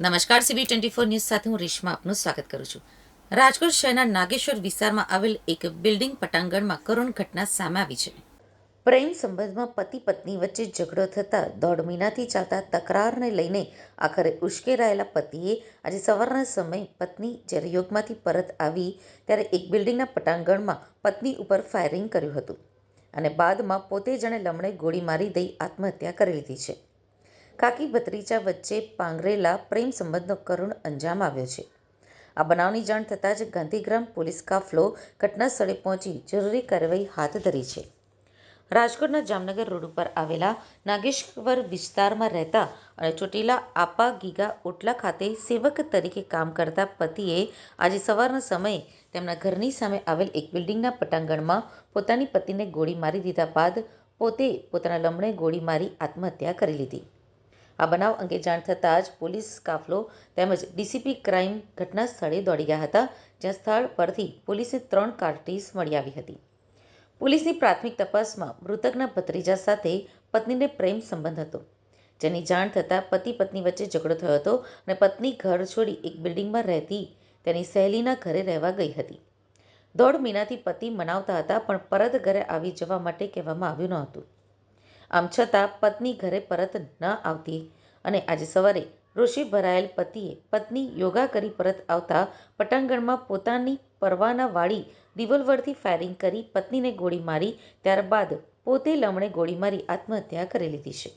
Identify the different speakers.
Speaker 1: નમસ્કાર CB twenty four news સાથે હું રેશમા આપનું સ્વાગત કરું છું. રાજકોટ શહેરના નાગેશ્વર વિસ્તારમાં આવેલ એક બિલ્ડિંગ પટાંગણમાં કરુણ ઘટના સામે આવી છે. પ્રેમ સંબંધમાં પતિ પત્ની વચ્ચે ઝઘડો થતાં દોઢ મહિનાથી ચાલતા તકરારને લઈને આખરે ઉશ્કેરાયેલા પતિએ આજે સવારના સમયે પત્ની જ્યારે યોગમાંથી પરત આવી ત્યારે એક બિલ્ડિંગના પટાંગણમાં પત્ની ઉપર ફાયરિંગ કર્યું હતું અને બાદમાં પોતે જણે લમણે ગોળી મારી દઈ આત્મહત્યા કરી લીધી છે. કાકી ભત્રીજા વચ્ચે પાંગરેલા પ્રેમ સંબંધનો કરુણ અંજામ આવ્યો છે. આ બનાવની જાણ થતાં જ ગાંધીગ્રામ પોલીસ કાફલો ઘટના સ્થળે પહોંચી જરૂરી કાર્યવાહી હાથ ધરી છે. રાજકોટના જામનગર રોડ ઉપર આવેલા નાગેશ્વર વિસ્તારમાં રહેતા અને ચોટીલા આપા ગીગા ઓટલા ખાતે સેવક તરીકે કામ કરતા પતિએ આજે સવારના સમયે તેમના ઘરની સામે આવેલ એક બિલ્ડિંગના પટાંગણમાં પોતાની પતિને ગોળી મારી દીધા બાદ પોતે પોતાના લમણે ગોળી મારી આત્મહત્યા કરી લીધી. આ બનાવ અંગે જાણ થતાં જ પોલીસ કાફલો તેમજ ડીસીપી ક્રાઇમ ઘટના સ્થળે દોડી ગયા હતા, જ્યાં સ્થળ પરથી પોલીસે ત્રણ કાર્ટીસ મળી આવી હતી. પોલીસની પ્રાથમિક તપાસમાં મૃતકના ભત્રીજા સાથે પત્નીને પ્રેમ સંબંધ હતો, જેની જાણ થતાં પતિ પત્ની વચ્ચે ઝઘડો થયો હતો અને પત્ની ઘર છોડી એક બિલ્ડિંગમાં રહેતી તેની સહેલીના ઘરે રહેવા ગઈ હતી. દોઢ મહિનાથી પતિ મનાવતા હતા, પણ પરત ઘરે આવી જવા માટે કહેવામાં આવ્યું ન હતું. આમ છતાં પત્ની ઘરે પરત ન આવતી અને આજે સવારે રોષે ભરાયેલ પતિએ પત્ની યોગા કરી પરત આવતા પટાંગણમાં પોતાની પરવાના વાળી રિવોલ્વરથી ફાયરિંગ કરી પત્નીને ગોળી મારી, ત્યારબાદ પોતે લમણે ગોળી મારી આત્મહત્યા કરી લીધી છે.